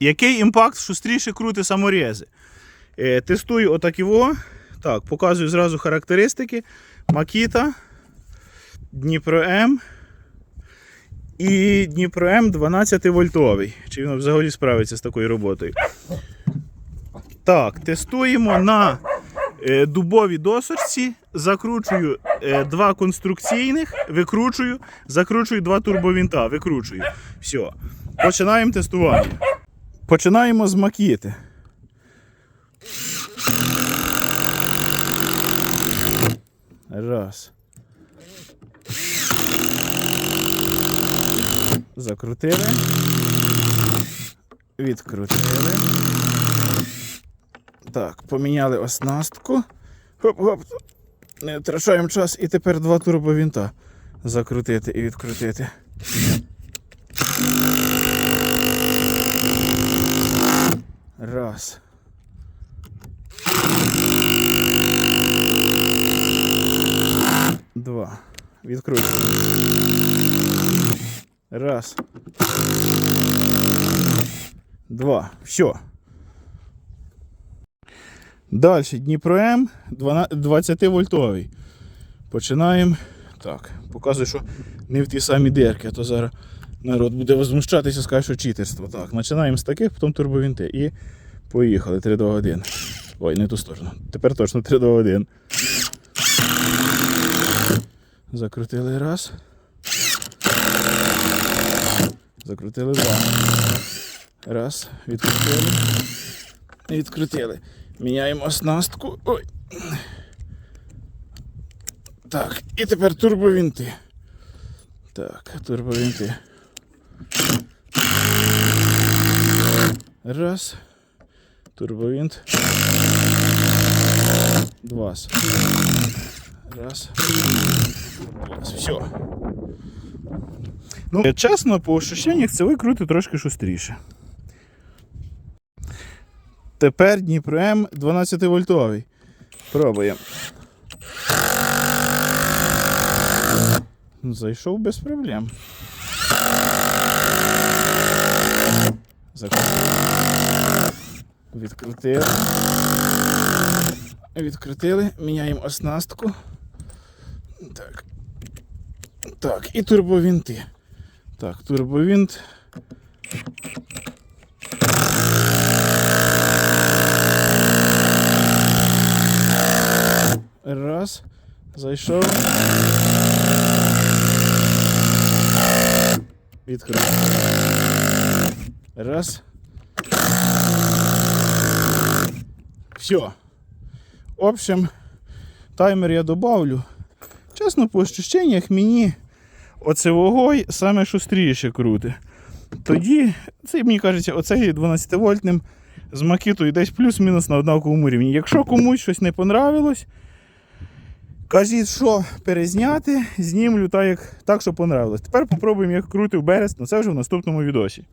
Який імпакт шустріше крути саморези? Е, тестую отак його. Так, показую зразу характеристики. Макіта, Дніпро М і Дніпро М 12 вольтовий. Чи він взагалі справиться з такою роботою? Так, тестуємо на е, дубовій досочці. Закручую е, два конструкційних, викручую, закручую два турбовінта, викручую. Все. Починаємо тестування. Починаємо з макіти. Раз. Закрутили. Відкрутили. Так, поміняли оснастку. Хоп-хоп. Не втрачаємо час і тепер два турбовінта. Закрутити і відкрутити. Раз. Два. Відкручуємо. Раз. Два. Все. Далі Дніпро М 20 вольтовий. Починаємо. Так, показую, що не в ті самі дерки, а то зараз народ буде возмущатися, скаже, що читерство. Так, починаємо з таких, потім турбовінти. І поїхали 3 до 1. Ой, не ту сторону. Тепер точно 3 до 1. Закрутили раз. Закрутили два. Раз. Відкрутили. Відкрутили. Міняємо оснастку. Ой. Так, і тепер турбовінти. Так, турбовінти. Раз. Турбовінт. Два. Раз. Два. Все. Ну, чесно, по ощущеннях це викрути трошки шустріше. Тепер Дніпро М 12 вольтовий. Пробуємо. Зайшов без проблем. Закрутили. Відкрутили. Відкрутили. Міняємо оснастку. Так. Так, і турбовінти. Так, турбовінт. Раз. Зайшов. Відкрив. Раз. Все. В общем, таймер я добавлю. Чесно, по ощущеннях мені оце вогой саме шустріше круте. Тоді, це мені кажеться, оцей 12 вольтним з макітою десь плюс-мінус на однаковому рівні. Якщо комусь щось не понравилось, кажіть, що перезняти, знімлю так, як, так що понравилось. Тепер попробуємо, як крутив берест, але це вже в наступному відосі.